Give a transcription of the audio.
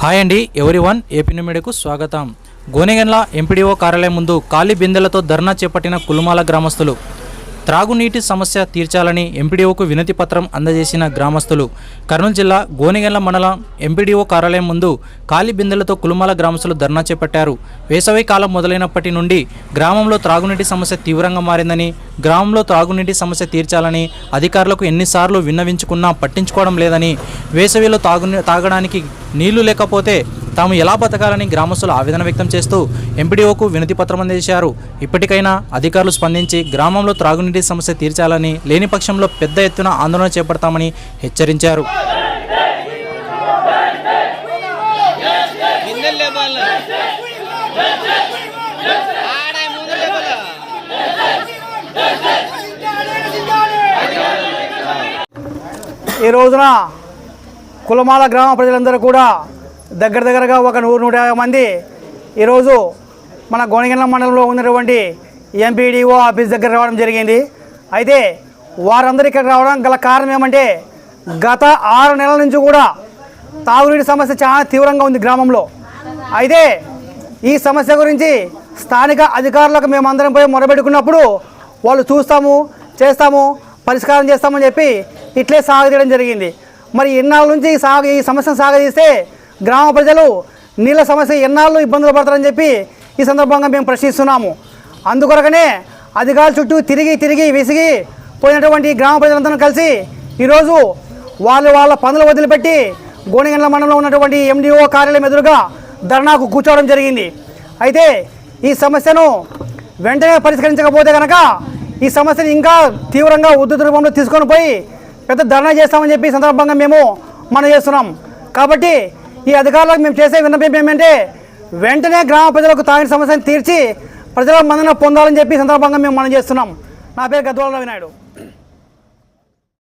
Hi అండి ఎవరి one AP మీడియాకు స్వాగతం. గోనెగన్ల ఎంపీడీఓ కార్యాలయం ముందు ఖాళీ బిందెలతో ధర్నా చేపట్టిన కులుమాల గ్రామస్తులు. త్రాగునీటి సమస్య తీర్చాలని ఎంపీడీఓకు వినతి పత్రం అందజేసిన గ్రామస్తులు. కర్నూలు జిల్లా గోనిగెండ్ల మండలం ఎంపీడీఓ కార్యాలయం ముందు ఖాళీ బిందెలతో కులుమాల గ్రామస్తులు ధర్నా చేపట్టారు. వేసవి కాలం మొదలైనప్పటి నుండి గ్రామంలో త్రాగునీటి సమస్య తీవ్రంగా మారిందని గ్రామంలో త్రాగునీటి సమస్య తీర్చాలని అధికారులకు ఎన్నిసార్లు విన్నవించుకున్నా పట్టించుకోవడం లేదని వేసవిలో తాగు తాగడానికి నీళ్ళు లేకపోతే తాము ఎలా బతకాలని గ్రామస్తులు ఆవేదన వ్యక్తం చేస్తూ ఎంపీడీఓకు వినతి పత్రం అందజేశారు ఇప్పటికైనా అధికారులు స్పందించి గ్రామంలో త్రాగునీటి సమస్య తీర్చాలని లేని పక్షంలో పెద్ద ఎత్తున ఆందోళన చేపడతామని హెచ్చరించారు. ఈ రోజున కులమాల గ్రామ ప్రజలందరూ కూడా దగ్గర దగ్గరగా ఒక నూరు నూట యాభై మంది ఈరోజు మన గోనగండ్ల మండలంలో ఉన్నటువంటి ఎంపీడీఓ ఆఫీస్ దగ్గర రావడం జరిగింది. అయితే వారందరూ ఇక్కడ రావడం గల కారణం ఏమంటే గత ఆరు నెలల నుంచి కూడా తాగునీటి సమస్య చాలా తీవ్రంగా ఉంది గ్రామంలో. అయితే ఈ సమస్య గురించి స్థానిక అధికారులకు మేము అందరం పోయి మొరబెట్టుకున్నప్పుడు వాళ్ళు చూస్తాము చేస్తాము పరిష్కారం చేస్తామని చెప్పి ఇట్లే సాగదీయడం జరిగింది. మరి ఇన్నాళ్ళ నుంచి ఈ సాగ ఈ సమస్యను సాగదీస్తే గ్రామ ప్రజలు నీళ్ళ సమస్య ఎన్నాళ్ళు ఇబ్బందులు పడతారని చెప్పి ఈ సందర్భంగా మేము ప్రశ్నిస్తున్నాము. అందుకొరకనే అధికారుల చుట్టూ తిరిగి తిరిగి విసిగి పోయినటువంటి గ్రామ ప్రజలందరూ కలిసి ఈరోజు వాళ్ళు వాళ్ళ పనులు వదిలిపెట్టి గోనెగండ్ల మండలంలో ఉన్నటువంటి ఎండిఓ కార్యాలయం ఎదురుగా ధర్నాకు కూర్చోవడం జరిగింది. అయితే ఈ సమస్యను వెంటనే పరిష్కరించకపోతే కనుక ఈ సమస్యను ఇంకా తీవ్రంగా ఉద్ధృత రూపంలో తీసుకొని పోయి పెద్ద ధర్నా చేస్తామని చెప్పి సందర్భంగా మేము మనం చేస్తున్నాం. కాబట్టి ఈ అధికారులకు మేము చేసే విన్నపం ఏమంటే వెంటనే గ్రామ ప్రజలకు తాగిన సమస్యను తీర్చి ప్రజల మన్నన పొందాలని చెప్పి సందర్భంగా మేము మనం చేస్తున్నాం. నా పేరు గద్వాల రవినాయుడు.